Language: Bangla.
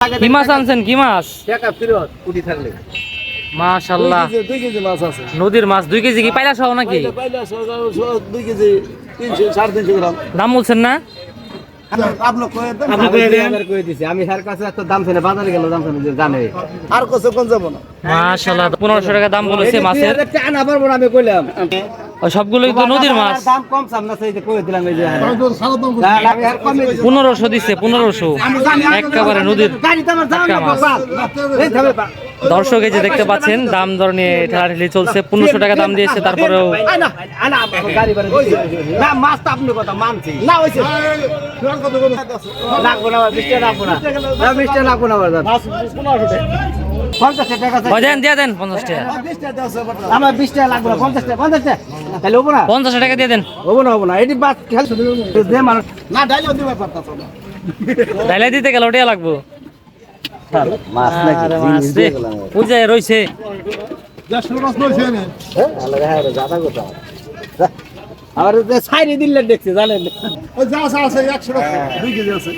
কি মাছ আনছেন? কি মাছ? টাকা থাকলে। মাশাল্লাহ। দুই কেজি- মাছ আছে। নদীর মাছ দুই কেজি কি পাইলা সহ নাকি? পাইলে- পাইলে স- স- স- দুই কেজি তিনশো সাড়ে তিনশো গ্রাম। দাম বলছেন না? আপনি এবার কয়ে দিছি। আমি স্যার কাছে একটা দাম ছিল বাজারে গেল দাম ছিল যে জানে। আর কত কোন যাব না? মাশাল্লাহ পনেরোশো টাকা দাম বলেছে মাছের। আমি কইলাম। সবগুলোই তো নদীর মাছ। দাম কম না সেই যে কয়ে দিলাম এই যে দিছি। পনেরোশো। দিচ্ছে পনেরোশো একেবারে নদীর গাড়ি তো আমার টাটকা না, দর্শক এই যে দেখতে পাচ্ছেন দাম দর নিয়ে ঠেলাঠেলি চলছে পনেরোশো টাকা দাম দিয়েছে তারপরেও আয় না, আয় না, আমার গাড়ি বাড়ি দিছি। না মাছ তো আপনি কথা মানছি না হইছে লাগবো না আমার, বিশ টাকা লাগবো না। না, বিশ টাকা লাগবো না আমার দাদা। পঞ্চাশ টাকা দেন দিয়ে দেন পঞ্চাশ টাকা। আমার বিশ টাকা লাগবে না হব না? দিয়ে দেন। হব না হব না। এটি বাদ খেল না ডাইলেও দিবে পারতাছো না। ডাইলে দিতে গেলে ওটিয়া লাগবো। পূজায় রয়েছে আমার সাইরে দিলে দেখছে জানেন? যা আছে একশো দুই কেজি আছে।